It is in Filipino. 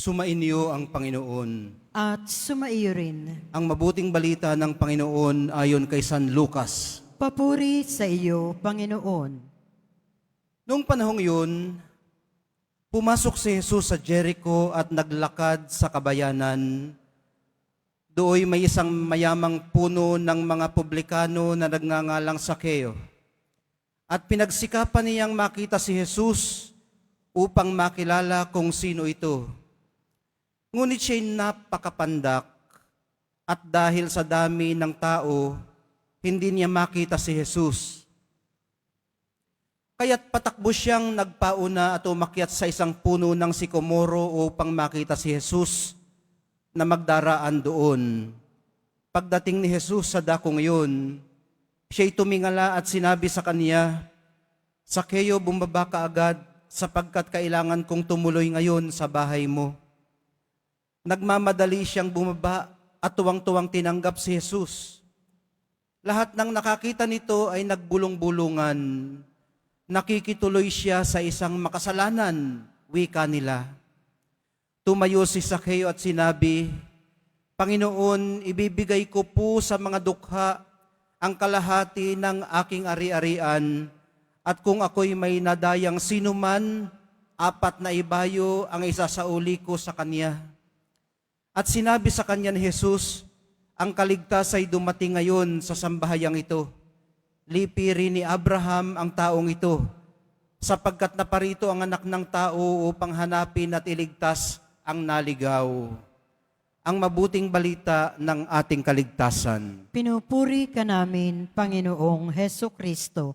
Sumainyo ang Panginoon. at sumaiyo rin. Ang mabuting balita ng Panginoon ayon kay San Lucas. Papuri sa iyo, Panginoon. Noong panahong yun, pumasok si Jesus sa Jericho at naglakad sa kabayanan. Dooy may isang mayamang puno ng mga publikano na nagngangalang Sakeo. At pinagsikapan niyang makita si Jesus upang makilala kung sino ito. Ngunit siya'y napakapandak at dahil sa dami ng tao, hindi niya makita si Jesus. Kaya't patakbo siyang nagpauna at umakyat sa isang puno ng sikomoro upang makita si Jesus na magdaraan doon. Pagdating ni Jesus sa dakong iyon, siya'y tumingala at sinabi sa kanya, Sakeo, bumaba ka agad sapagkat kailangan kong tumuloy ngayon sa bahay mo. Nagmamadali siyang bumaba at tuwang-tuwang tinanggap si Jesus. Lahat ng nakakita nito ay nagbulong-bulungan. Nakikituloy siya sa isang makasalanan, wika nila. Tumayo si Sakeo at sinabi, Panginoon, ibibigay ko po sa mga dukha ang kalahati ng aking ari-arian at kung ako'y may nadayang sinuman, apat na ibayo ang isasauli ko sa kanya. At sinabi sa kanya ni Jesus, ang kaligtas ay dumating ngayon sa sambahayang ito. Lipi rin ni Abraham ang taong ito, sapagkat naparito ang anak ng tao upang hanapin at iligtas ang naligaw. Ang mabuting balita ng ating kaligtasan. Pinupuri ka namin, Panginoong Heso Kristo.